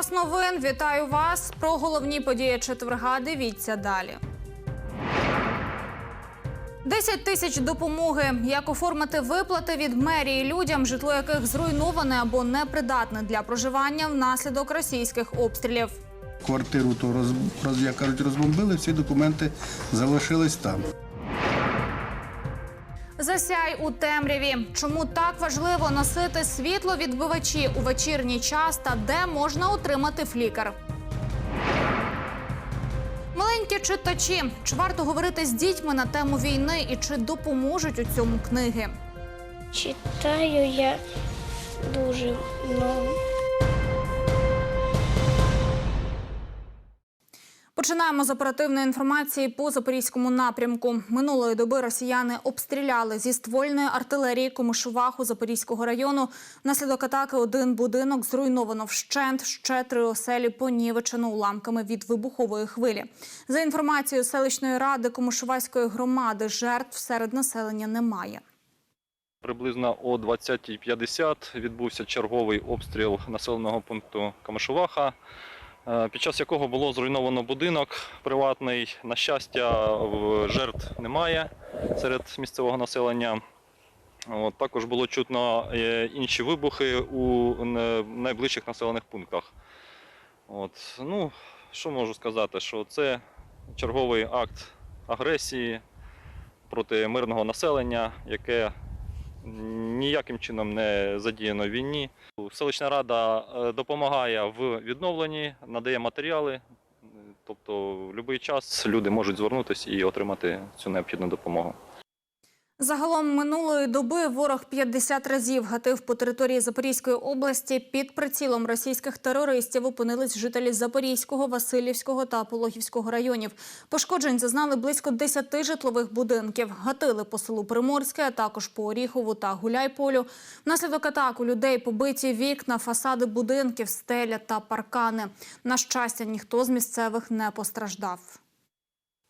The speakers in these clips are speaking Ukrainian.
Час новин. Вітаю вас. Про головні події четверга. Дивіться далі. 10 тисяч допомоги. Як оформити виплати від мерії людям, житло яких зруйноване або непридатне для проживання внаслідок російських обстрілів. Квартиру то роз, як кажуть, розбомбили, всі документи залишились там. Засяй у темряві. Чому так важливо носити світловідбивачі у вечірній час та де можна отримати флікар? Маленькі читачі. Чи варто говорити з дітьми на тему війни і чи допоможуть у цьому книги? Читаю я дуже много. Починаємо з оперативної інформації по запорізькому напрямку. Минулої доби росіяни обстріляли зі ствольної артилерії Комишуваху Запорізького району. Внаслідок атаки один будинок зруйновано вщент. Ще три оселі понівечено уламками від вибухової хвилі. За інформацією селищної ради Комишувацької громади, жертв серед населення немає. Приблизно о 20.50 відбувся черговий обстріл населеного пункту Камишуваха, під час якого було зруйновано будинок приватний. На щастя, жертв немає серед місцевого населення. От, також було чутно е, інші вибухи у найближчих населених пунктах. От, ну, що можу сказати, що це черговий акт агресії проти мирного населення, яке ніяким чином не задіяно в війні. Селищна рада е, допомагає в відновленні, надає матеріали. Тобто, в будь-який час люди можуть звернутися і отримати цю необхідну допомогу. Загалом минулої доби ворог 50 разів гатив по території Запорізької області. Під прицілом російських терористів опинились жителі Запорізького, Васильівського та Пологівського районів. Пошкоджень зазнали близько 10 житлових будинків. Гатили по селу Приморське, а також по Оріхову та Гуляйполю. Внаслідок атак у людей побиті вікна, фасади будинків, стеля та паркани. На щастя, ніхто з місцевих не постраждав.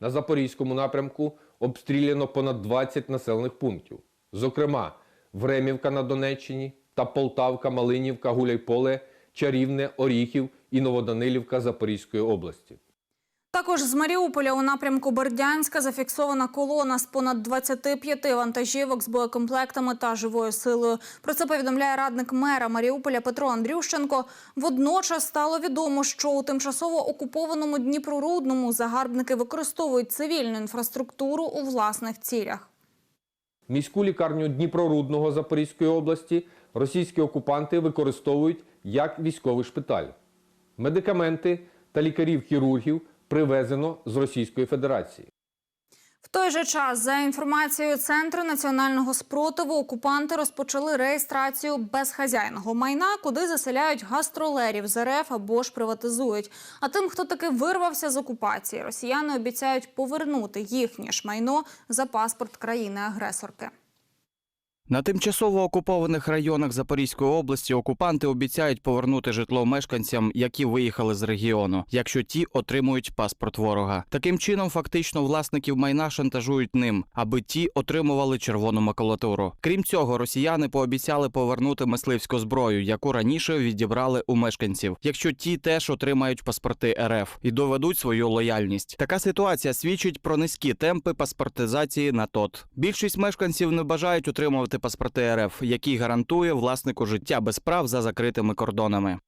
На Запорізькому напрямку обстріляно понад 20 населених пунктів. Зокрема, Времівка на Донеччині та Полтавка, Малинівка, Гуляйполе, Чарівне, Оріхів і Новоданилівка Запорізької області. Також з Маріуполя у напрямку Бердянська зафіксована колона з понад 25 вантажівок з боєкомплектами та живою силою. Про це повідомляє радник мера Маріуполя Петро Андрющенко. Водночас стало відомо, що у тимчасово окупованому Дніпрорудному загарбники використовують цивільну інфраструктуру у власних цілях. Міську лікарню Дніпрорудного Запорізької області російські окупанти використовують як військовий шпиталь. Медикаменти та лікарів-хірургів привезено з Російської Федерації. В той же час, за інформацією Центру національного спротиву, окупанти розпочали реєстрацію безхазяйного майна, куди заселяють гастролерів з РФ або ж приватизують. А тим, хто таки вирвався з окупації, росіяни обіцяють повернути їхнє ж майно за паспорт країни-агресорки. На тимчасово окупованих районах Запорізької області окупанти обіцяють повернути житло мешканцям, які виїхали з регіону, якщо ті отримують паспорт ворога. Таким чином, фактично, власників майна шантажують ним, аби ті отримували червону макулатуру. Крім цього, росіяни пообіцяли повернути мисливську зброю, яку раніше відібрали у мешканців, якщо ті теж отримають паспорти РФ і доведуть свою лояльність. Така ситуація свідчить про низькі темпи паспортизації на ТОТ. Більшість мешканців не бажають отримувати паспорти РФ, який гарантує власнику життя без прав за закритими кордонами.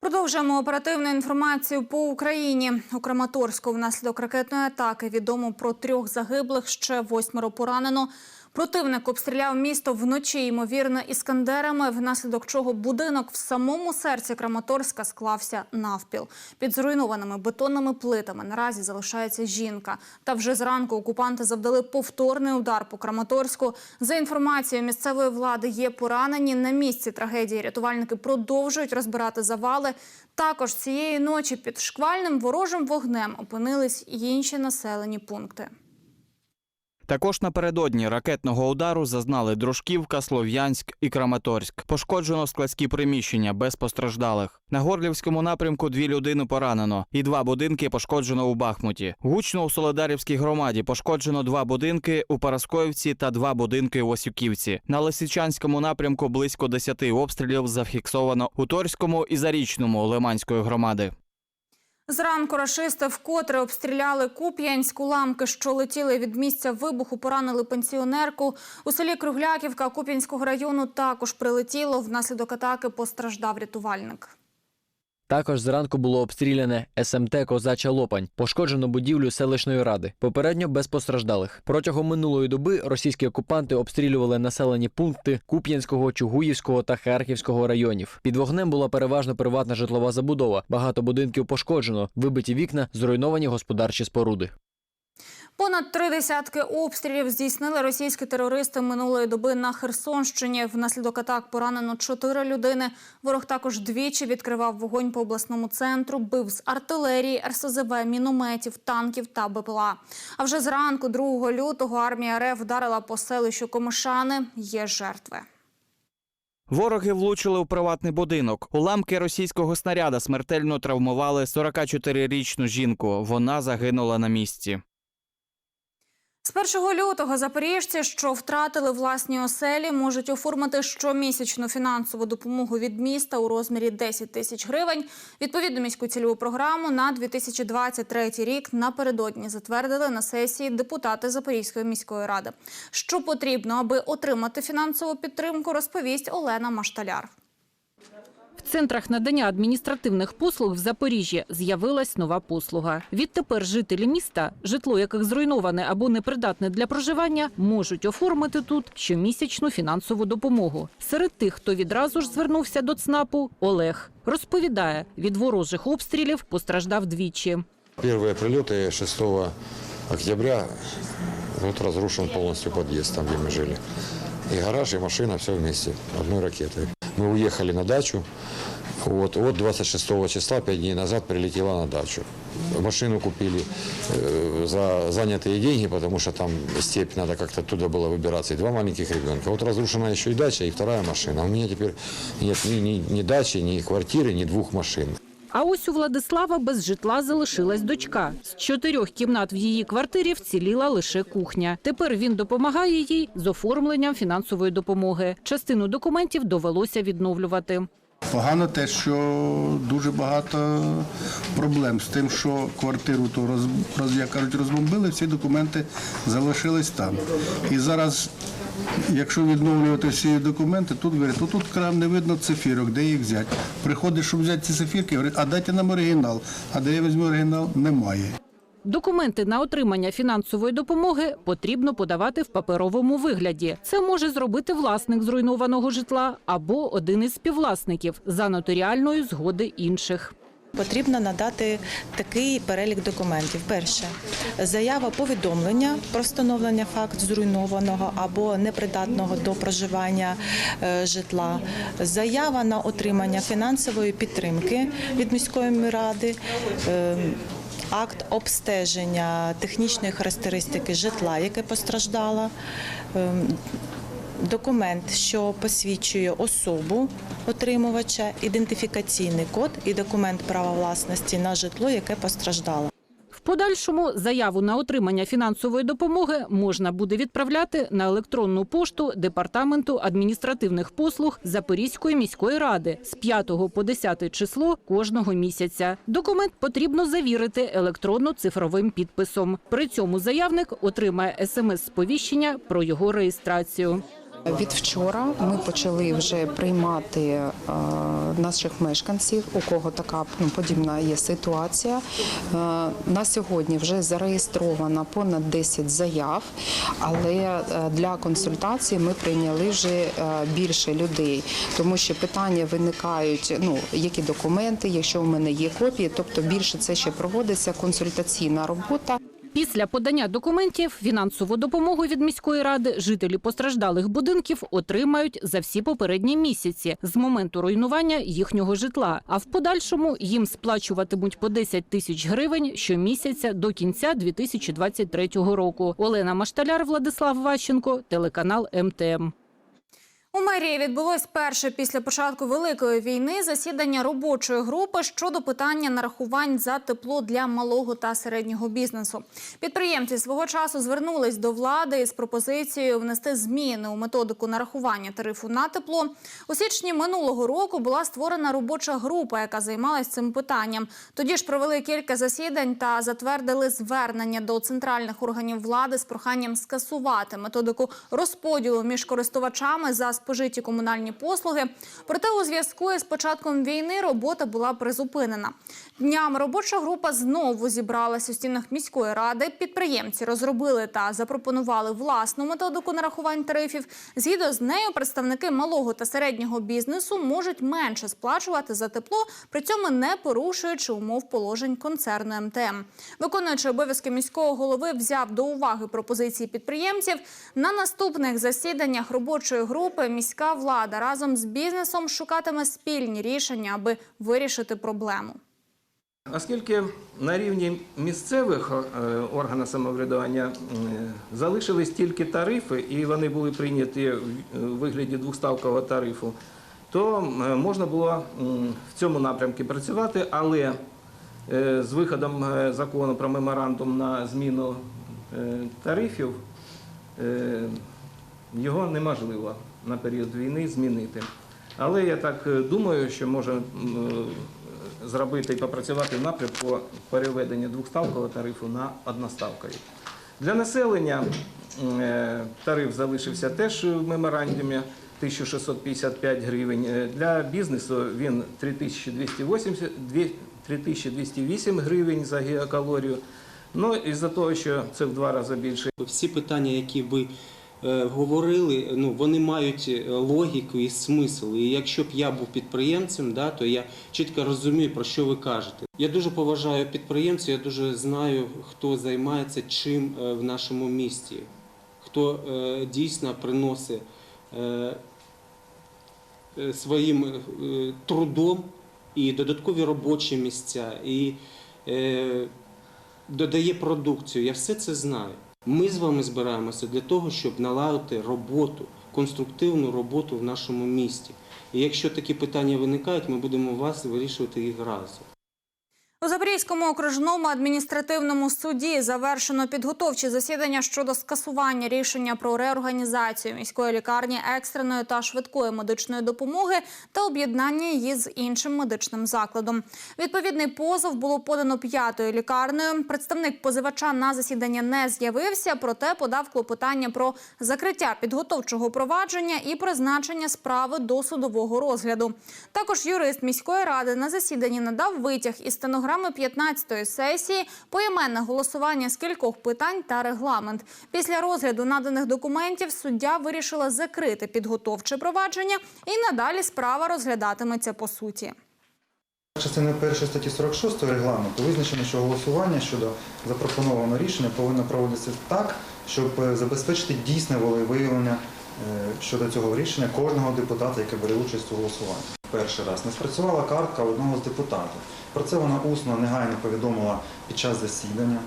Продовжуємо оперативну інформацію по Україні. У Краматорську внаслідок ракетної атаки відомо про трьох загиблих, ще восьмеро поранено. Противник обстріляв місто вночі, ймовірно, іскандерами, внаслідок чого будинок в самому серці Краматорська склався навпіл. Під зруйнованими бетонними плитами наразі залишається жінка. Та вже зранку окупанти завдали повторний удар по Краматорську. За інформацією місцевої влади, є поранені. На місці трагедії рятувальники продовжують розбирати завали. Також цієї ночі під шквальним ворожим вогнем опинились інші населені пункти. Також напередодні ракетного удару зазнали Дружківка, Слов'янськ і Краматорськ. Пошкоджено складські приміщення без постраждалих. На Горлівському напрямку дві людини поранено, і два будинки пошкоджено у Бахмуті. Гучно у Соледарівській громаді пошкоджено два будинки у Параскоївці та два будинки у Осюківці. На Лисичанському напрямку близько 10 обстрілів зафіксовано у Торському і Зарічному Лиманської громади. Зранку рашисти вкотре обстріляли Куп'янськ. Уламки, що летіли від місця вибуху, поранили пенсіонерку. У селі Кругляківка Куп'янського району також прилетіло. Внаслідок атаки постраждав рятувальник. Також зранку було обстріляне СМТ Козача Лопань, пошкоджено будівлю селищної ради. Попередньо без постраждалих. Протягом минулої доби російські окупанти обстрілювали населені пункти Куп'янського, Чугуївського та Харківського районів. Під вогнем була переважно приватна житлова забудова. Багато будинків пошкоджено, вибиті вікна, зруйновані господарчі споруди. Понад три десятки обстрілів здійснили російські терористи минулої доби на Херсонщині. Внаслідок атак поранено чотири людини. Ворог також двічі відкривав вогонь по обласному центру, бив з артилерії, РСЗВ, мінометів, танків та БПЛА. А вже зранку, 2 лютого, армія РФ вдарила по селищу Комишани. Є жертви. Вороги влучили у приватний будинок. Уламки російського снаряда смертельно травмували 44-річну жінку. Вона загинула на місці. З 1 лютого запоріжці, що втратили власні оселі, можуть оформити щомісячну фінансову допомогу від міста у розмірі 10 тисяч гривень. Відповідну міську цільову програму на 2023 рік напередодні затвердили на сесії депутати Запорізької міської ради. Що потрібно, аби отримати фінансову підтримку, розповість Олена Машталяр. В центрах надання адміністративних послуг в Запоріжжі з'явилась нова послуга. Відтепер жителі міста, житло яких зруйноване або непридатне для проживання, можуть оформити тут щомісячну фінансову допомогу. Серед тих, хто відразу ж звернувся до ЦНАПу, Олег розповідає, від ворожих обстрілів постраждав двічі. Первые прилеты 6 октября, вот разрушен полностью подъезд, там, где мы жили. И гараж, и машина, все вместе, одной ракетой. Мы уехали на дачу, вот, вот 26 числа, 5 дней назад, прилетела на дачу. Машину купили э, за занятые деньги, потому что там степь, надо как-то оттуда было выбираться, и два маленьких ребенка. Вот разрушена еще и дача, и вторая машина. У меня теперь нет ни, ни, ни дачи, ни квартиры, ни двух машин. А ось у Владислава без житла залишилась дочка. З чотирьох кімнат в її квартирі вціліла лише кухня. Тепер він допомагає їй з оформленням фінансової допомоги. Частину документів довелося відновлювати. Погано те, що дуже багато проблем з тим, що квартиру то роз, як кажуть, розбомбили, всі документи залишились там. І зараз, якщо відновлювати всі документи, тут говорять, то тут крам не видно цифірок, де їх взяти. Приходиш, щоб взяти ці цифірки, говорять, а дайте нам оригінал. А де я візьму оригінал, немає. Документи на отримання фінансової допомоги потрібно подавати в паперовому вигляді. Це може зробити власник зруйнованого житла або один із співвласників за нотаріальної згоди інших. Потрібно надати такий перелік документів. Перше заява повідомлення про встановлення факт зруйнованого або непридатного до проживання е, житла, заява на отримання фінансової підтримки від міської ради. е, Акт обстеження технічної характеристики житла, яке постраждало, ем, документ, що посвідчує особу отримувача, ідентифікаційний код і документ права власності на житло, яке постраждало. В подальшому заяву на отримання фінансової допомоги можна буде відправляти на електронну пошту Департаменту адміністративних послуг Запорізької міської ради з 5 по 10 число кожного місяця. Документ потрібно завірити електронно-цифровим підписом. При цьому заявник отримає смс-сповіщення про його реєстрацію. Від вчора ми почали вже приймати е, наших мешканців, у кого така ну, подібна є ситуація. Е, на сьогодні вже зареєстровано понад 10 заяв, але е, для консультації ми прийняли вже більше людей, тому що питання виникають, ну які документи, якщо в мене є копії, тобто більше це ще проводиться консультаційна робота. Після подання документів фінансову допомогу від міської ради жителі постраждалих будинків отримають за всі попередні місяці з моменту руйнування їхнього житла. А в подальшому їм сплачуватимуть по 10 тисяч гривень щомісяця до кінця 2023 року. Олена Машталяр, Владислав Ващенко, телеканал МТМ. У мерії відбулось перше після початку великої війни засідання робочої групи щодо питання нарахувань за тепло для малого та середнього бізнесу. Підприємці свого часу звернулись до влади із пропозицією внести зміни у методику нарахування тарифу на тепло. У січні минулого року була створена робоча група, яка займалась цим питанням. Тоді ж провели кілька засідань та затвердили звернення до центральних органів влади з проханням скасувати методику розподілу між користувачами за спожиті комунальні послуги. Проте у зв'язку із початком війни робота була призупинена. Днями робоча група знову зібралася у стінах міської ради. Підприємці розробили та запропонували власну методику нарахувань тарифів. Згідно з нею, представники малого та середнього бізнесу можуть менше сплачувати за тепло, при цьому не порушуючи умов положень концерну МТМ. Виконуючи обов'язки міського голови, взяв до уваги пропозиції підприємців. На наступних засіданнях робочої групи міська влада разом з бізнесом шукатиме спільні рішення, аби вирішити проблему. Оскільки на рівні місцевих е, органів самоврядування залишились тільки тарифи, і вони були прийняті в вигляді двоставкового тарифу, то можна було в цьому напрямку працювати, але е, з виходом е, закону про меморандум на зміну е, тарифів е, його неможливо на період війни змінити. Але я так е, думаю, що може е, зробити і попрацювати в напрямку переведення двохставкового тарифу на одноставковий. Для населення е, тариф залишився теж в меморандумі 1655 гривень. Для бізнесу він 3280, 3208 гривень за гігакалорію. Ну, із-за того, що це в два рази більше Всі питання, які ви говорили, ну вони мають е, логіку і смисл. І якщо б я був підприємцем, да, то я чітко розумію, про що ви кажете. Я дуже поважаю підприємців, я дуже знаю, хто займається чим е, в нашому місті, хто е, дійсно приносить е, е, своїм е, трудом і додаткові робочі місця, і е, додає продукцію. Я все це знаю. Ми з вами збираємося для того, щоб наладити роботу, конструктивну роботу в нашому місті. І якщо такі питання виникають, ми будемо вас вирішувати їх разом. У Запорізькому окружному адміністративному суді завершено підготовчі засідання щодо скасування рішення про реорганізацію міської лікарні екстреної та швидкої медичної допомоги та об'єднання її з іншим медичним закладом. Відповідний позов було подано п'ятою лікарнею. Представник позивача на засідання не з'явився, проте подав клопотання про закриття підготовчого провадження і призначення справи до судового розгляду. Також юрист міської ради на засіданні надав витяг із стенограми 15-ї сесії, поіменне голосування з кількох питань та регламент. Після розгляду наданих документів суддя вирішила закрити підготовче провадження і надалі справа розглядатиметься по суті. Частиною першої статті 46 регламенту визначено, що голосування щодо запропонованого рішення повинно проводитися так, щоб е, забезпечити дійсне волевиявлення е, щодо цього рішення кожного депутата, який бере участь у голосуванні. Перший раз не спрацювала картка одного з депутатів. Про це вона усно негайно повідомила під час засідання.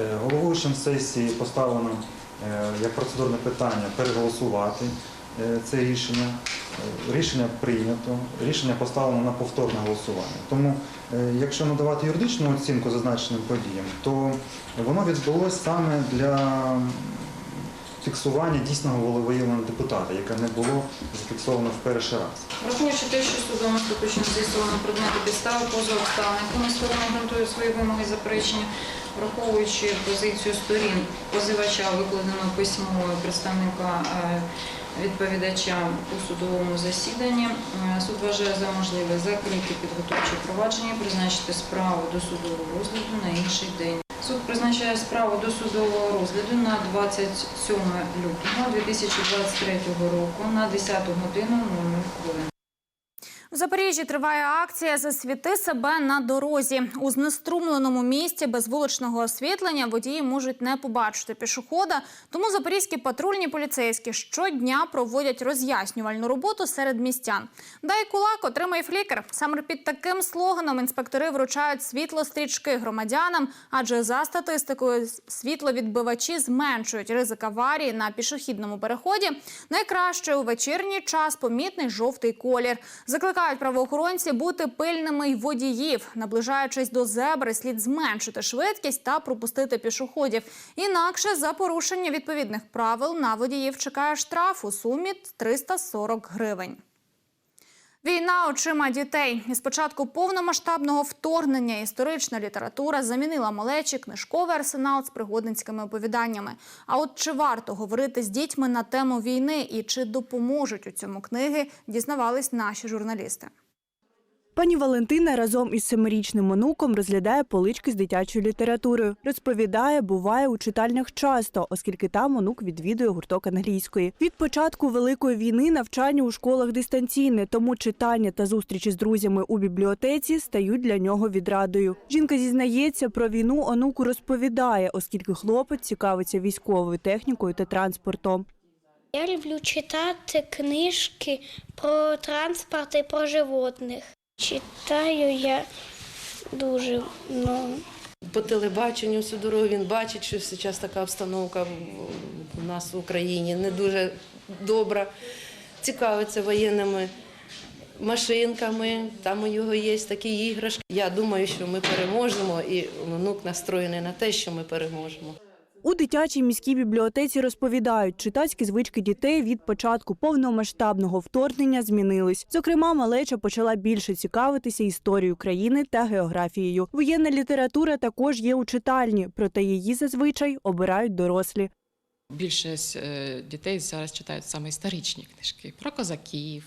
Е, Головуючим сесії поставлено е, як процедурне питання переголосувати е, це рішення. Рішення прийнято, рішення поставлено на повторне голосування. Тому, якщо надавати юридичну оцінку зазначеним подіям, то воно відбулося саме для фіксування дійсного волевиявлення депутата, яке не було зафіксовано в перший раз. Враховуючи те, що судом остаточно з'ясовано предмети підстави позову обставин, якими сторона ґрунтує свої вимоги заперечення, враховуючи позицію сторін позивача, викладеного письмовою представника е, відповідача у судовому засіданні, е, суд вважає за можливе закрити підготовче провадження, призначити справу до судового розгляду на інший день. Суд призначає справу до судового розгляду на 27 лютого 2023 року на 10 годину 00 хвилин. В Запоріжжі триває акція Засвіти себе на дорозі. У знеструмленому місті без вуличного освітлення водії можуть не побачити пішохода. Тому запорізькі патрульні поліцейські щодня проводять роз'яснювальну роботу серед містян. Дай кулак, отримай флікер. Саме під таким слоганом інспектори вручають світлострічки громадянам, адже за статистикою світловідбивачі зменшують ризик аварії на пішохідному переході. Найкраще у вечірній час помітний жовтий колір. Закликають правоохоронці бути пильними й водіїв. Наближаючись до зебри, слід зменшити швидкість та пропустити пішоходів. Інакше за порушення відповідних правил на водіїв чекає штраф у сумі 340 гривень. Війна очима дітей. Із початку повномасштабного вторгнення історична література замінила малечі книжковий арсенал з пригодницькими оповіданнями. А от чи варто говорити з дітьми на тему війни і чи допоможуть у цьому книги, дізнавались наші журналісти. Пані Валентина разом із семирічним онуком розглядає полички з дитячою літературою. Розповідає, буває у читальнях часто, оскільки там онук відвідує гурток англійської. Від початку великої війни навчання у школах дистанційне, тому читання та зустрічі з друзями у бібліотеці стають для нього відрадою. Жінка зізнається, про війну онуку розповідає, оскільки хлопець цікавиться військовою технікою та транспортом. Я люблю читати книжки про транспорт і про животних. Читаю я дуже много. По телебаченню всю дорогу він бачить, що зараз така обстановка у нас в Україні не дуже добра. Цікавиться воєнними машинками, там у нього є такі іграшки. Я думаю, що ми переможемо, і внук настроєний на те, що ми переможемо. У дитячій міській бібліотеці розповідають, читацькі звички дітей від початку повномасштабного вторгнення змінились. Зокрема, малеча почала більше цікавитися історією країни та географією. Воєнна література також є у читальні, проте її зазвичай обирають дорослі. Більшість е, дітей зараз читають саме історичні книжки про козаків.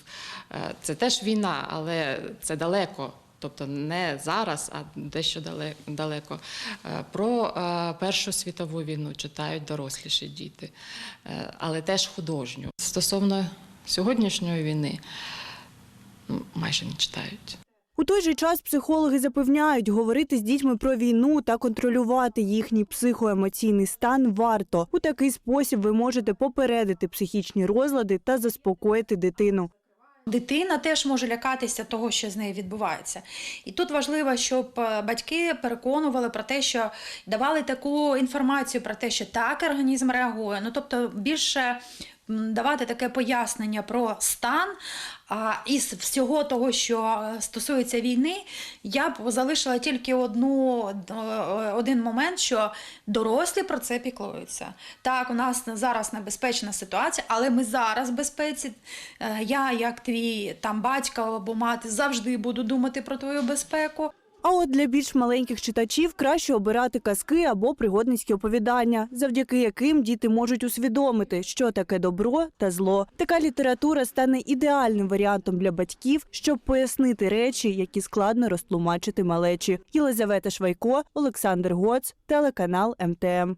Е, Це теж війна, але це далеко. Тобто не зараз, а дещо далеко. Е, Про е, Першу світову війну читають доросліші діти, е, але теж художню. Стосовно сьогоднішньої війни майже не читають. У той же час психологи запевняють, говорити з дітьми про війну та контролювати їхній психоемоційний стан варто. У такий спосіб ви можете попередити психічні розлади та заспокоїти дитину. Дитина теж може лякатися того, що з нею відбувається. І тут важливо, щоб е, батьки переконували про те, що давали таку інформацію про те, що так організм реагує. Ну тобто більше давати таке пояснення про стан. А із всього того, що е, стосується війни, я б залишила тільки одну один момент, що дорослі про це піклуються. Так, у нас зараз небезпечна ситуація, але ми зараз в безпеці. Е, Я, як твій там батько або мати, завжди буду думати про твою безпеку. А от для більш маленьких читачів краще обирати казки або пригодницькі оповідання, завдяки яким діти можуть усвідомити, що таке добро та зло. Така література стане ідеальним варіантом для батьків, щоб пояснити речі, які складно розтлумачити малечі. Єлизавета Швайко, Олександр Гоц, телеканал МТМ.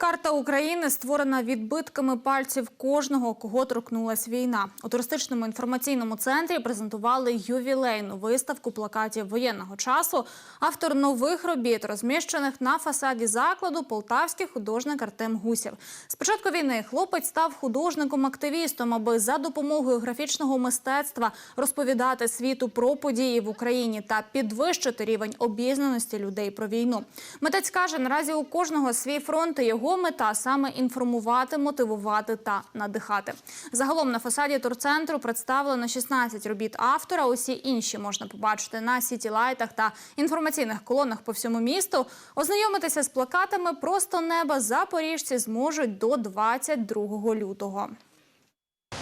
Карта України створена відбитками пальців кожного, кого торкнулась війна. У туристичному інформаційному центрі презентували ювілейну виставку плакатів воєнного часу. Автор нових робіт, розміщених на фасаді закладу, полтавський художник Артем Гусєв. З початку війни хлопець став художником-активістом, аби за допомогою графічного мистецтва розповідати світу про події в Україні та підвищити рівень обізнаності людей про війну. Митець каже, наразі у кожного свій фронт і його мета саме інформувати, мотивувати та надихати. Загалом на фасаді турцентру представлено 16 робіт автора. Усі інші можна побачити на сітілайтах та інформаційних колонах по всьому місту. Ознайомитися з плакатами просто неба запоріжці зможуть до 22 лютого.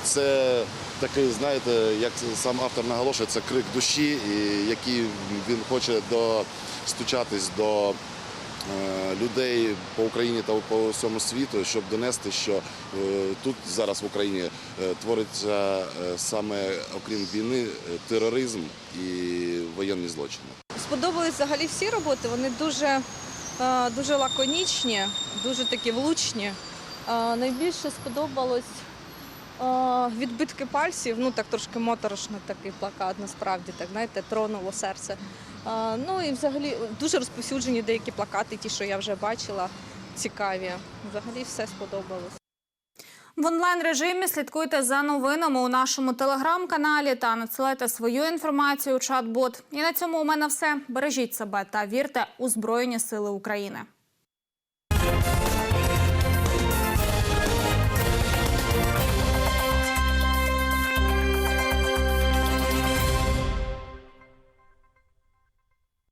Це такий, знаєте, як сам автор наголошує, це крик душі, який він хоче достучатись до людей по Україні та по всьому світу, щоб донести, що е, тут зараз в Україні е, твориться е, саме окрім війни е, тероризм і воєнні злочини. Сподобались взагалі всі роботи. Вони дуже, е, дуже лаконічні, дуже такі влучні. Е, Найбільше сподобалось відбитки пальців, ну так трошки моторошно такий плакат, насправді так, знаєте, тронуло серце. Ну і взагалі дуже розповсюджені деякі плакати, ті, що я вже бачила, цікаві. Взагалі все сподобалось. В онлайн режимі слідкуйте за новинами у нашому телеграм-каналі та надсилайте свою інформацію у чат-бот. І на цьому у мене все. Бережіть себе та вірте у Збройні Сили України.